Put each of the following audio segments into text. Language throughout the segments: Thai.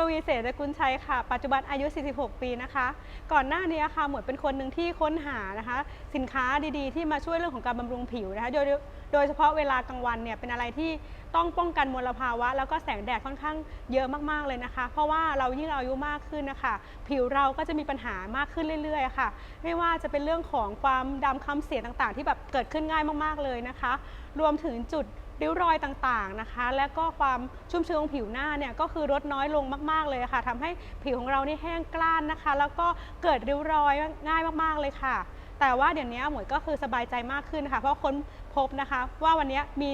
รวีเศรษฐกุลชัยค่ะ ปัจจุบันอายุ 46 ปีนะคะ ก่อนหน้านี้ค่ะหมวยเป็นคนหนึ่งที่ค้นหานะคะ สินค้าดีๆ ที่มาช่วยเรื่องของการบำรุงผิวนะคะ โดยโดยเฉพาะเวลากลางวันเนี่ยเป็นอะไรที่ต้องป้องกันมลภาวะ แล้วก็แสงแดดค่อนข้างเยอะมากๆเลยนะคะ เพราะว่าเรายิ่งอายุมากขึ้นนะคะ ผิวเราก็จะมีปัญหามากขึ้นเรื่อยๆค่ะ ไม่ว่าจะเป็นเรื่องของความดำคล้ำเสียต่างๆ ที่แบบเกิดขึ้นง่ายมากๆเลยนะคะ รวมถึงจุด ริ้วรอยต่างๆนะคะ และก็ความชุ่มชื้นของผิวหน้าเนี่ยก็คือลดน้อยลงมากๆเลยค่ะทำให้ผิวของเรานี่แห้งกร้านนะคะ แล้วก็เกิดริ้วรอยง่ายมากๆเลยค่ะ แต่ว่าเดี๋ยวนี้หมวยก็คือสบายใจมากขึ้นค่ะ เพราะค้นพบนะคะ ว่าวันนี้มี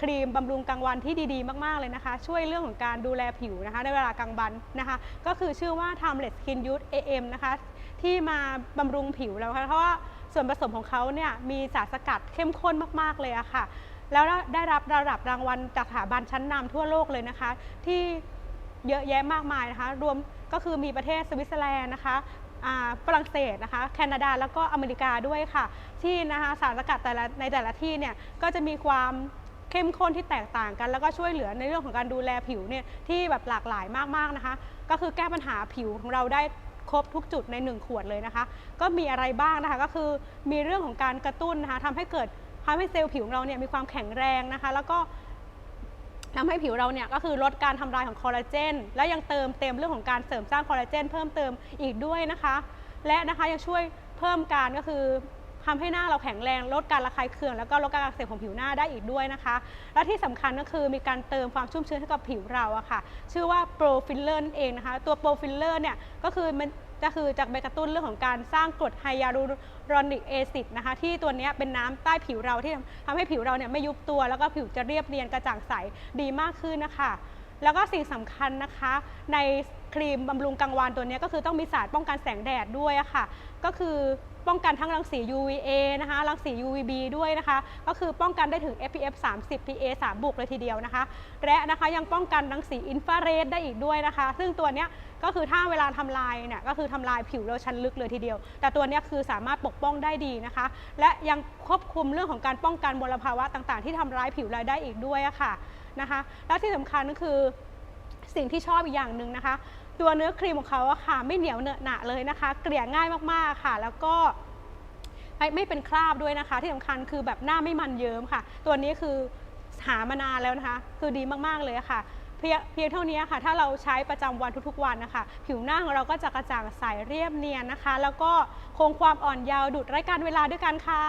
ครีมบำรุงกลางวันที่ดีๆ มาก ๆ เลยนะคะ ช่วยเรื่องของการดูแลผิวนะคะ ในเวลากลางวันนะคะ ก็คือชื่อว่า Timeless Skin Youth AM นะคะ ที่มาบำรุงผิวแล้วค่ะเพราะว่าส่วนผสมของเขาเนี่ยมีสารสกัดเข้มข้นมาก ๆ เลยอะค่ะ แล้วได้รับระดับรางวัลจากสถาบันชั้นนำทั่วโลกเลยนะคะ ที่เยอะแยะมากมายนะคะ รวมก็คือมีประเทศสวิตเซอร์แลนด์นะคะฝรั่งเศสนะคะแคนาดาแล้วก็อเมริกาด้วยค่ะ ที่นะคะสารสกัดแต่ละในแต่ละที่เนี่ยก็จะมีความเข้มข้นที่แตกต่างกัน แล้วก็ช่วยเหลือในเรื่องของการดูแลผิวเนี่ยที่แบบหลากหลายมากๆนะคะ ก็คือแก้ปัญหาผิวของเราได้ครบทุกจุดใน 1 ขวดเลยนะคะ ก็มีอะไรบ้างนะคะก็คือมีเรื่องของการกระตุ้นนะคะทำให้เกิด ทำให้เซลล์ผิวของเราเนี่ยมีความแข็งแรงนะคะ แล้วก็ทำให้ผิวเราเนี่ยก็คือลดการทำลายของคอลลาเจน และยังเติมเต็มเรื่องของการเสริมสร้างคอลลาเจนเพิ่มเติมอีกด้วยนะคะ และนะคะยังช่วยเพิ่มการก็คือทำให้หน้าเราแข็งแรง ลดการระคายเคือง แล้วก็ลดการอักเสบของผิวหน้าได้อีกด้วยนะคะ และที่สำคัญก็คือมีการเติมความชุ่มชื้นให้กับผิวเราอะค่ะ ชื่อว่าโปรฟิลเลอร์นั่นเองนะคะ ตัวโปรฟิลเลอร์เนี่ยก็คือมัน ก็คือจากไปกระตุ้นเรื่องของการสร้างกรดไฮยาลูรอนิกแอซิดนะคะที่ตัวนี้เป็นน้ำใต้ผิวเราที่ทำให้ผิวเราเนี่ยไม่ยุบตัว แล้วก็ผิวจะเรียบเนียนกระจ่างใสดีมากขึ้นนะคะ แล้วก็สิ่งสำคัญนะคะ ในครีมบำรุงกลางวันตัวนี้ก็คือต้องมีสารป้องกันแสงแดดด้วยะค่ะ ก็คือป้องกันทั้งรังสี UVA นะคะ รังสี UVB ด้วยนะคะ ก็คือป้องกันได้ถึง SPF 30 PA 3บวกเลยทีเดียวนะคะ และนะคะยังป้องกันรังสีอินฟราเรดได้อีกด้วยนะคะ ซึ่งตัวเนี้ยก็คือถ้าเวลาทำลายเนี่ยก็คือทำลายผิวเราชั้นลึกเลยทีเดียว แต่ตัวนี้คือสามารถปกป้องได้ดีนะคะ และยังควบคุมเรื่องของการป้องกันมลภาวะต่างๆ ที่ทำร้ายผิวเราได้อีกด้วยะค่ะ นะคะ และที่สำคัญก็คือสิ่งที่ชอบอีกอย่างหนึ่งนะคะ ตัวเนื้อครีมของเขาอะค่ะไม่เหนียวเนอะหนะเลยนะคะ เกลี่ยง่ายมากๆค่ะ แล้วก็ไม่ไม่เป็นคราบด้วยนะคะ ที่สำคัญคือแบบหน้าไม่มันเยิ้มค่ะ ตัวนี้คือหามานานแล้วนะคะ คือดีมากๆเลยะค่ะเพียงเพียงเท่านี้ค่ะ ถ้าเราใช้ประจำวันทุกๆวันนะคะ ผิวหน้าของเราก็จะกระจ่างใสเรียบเนียนนะคะ แล้วก็คงความอ่อนเยาว์ดุดไร้การเวลาด้วยกันค่ะ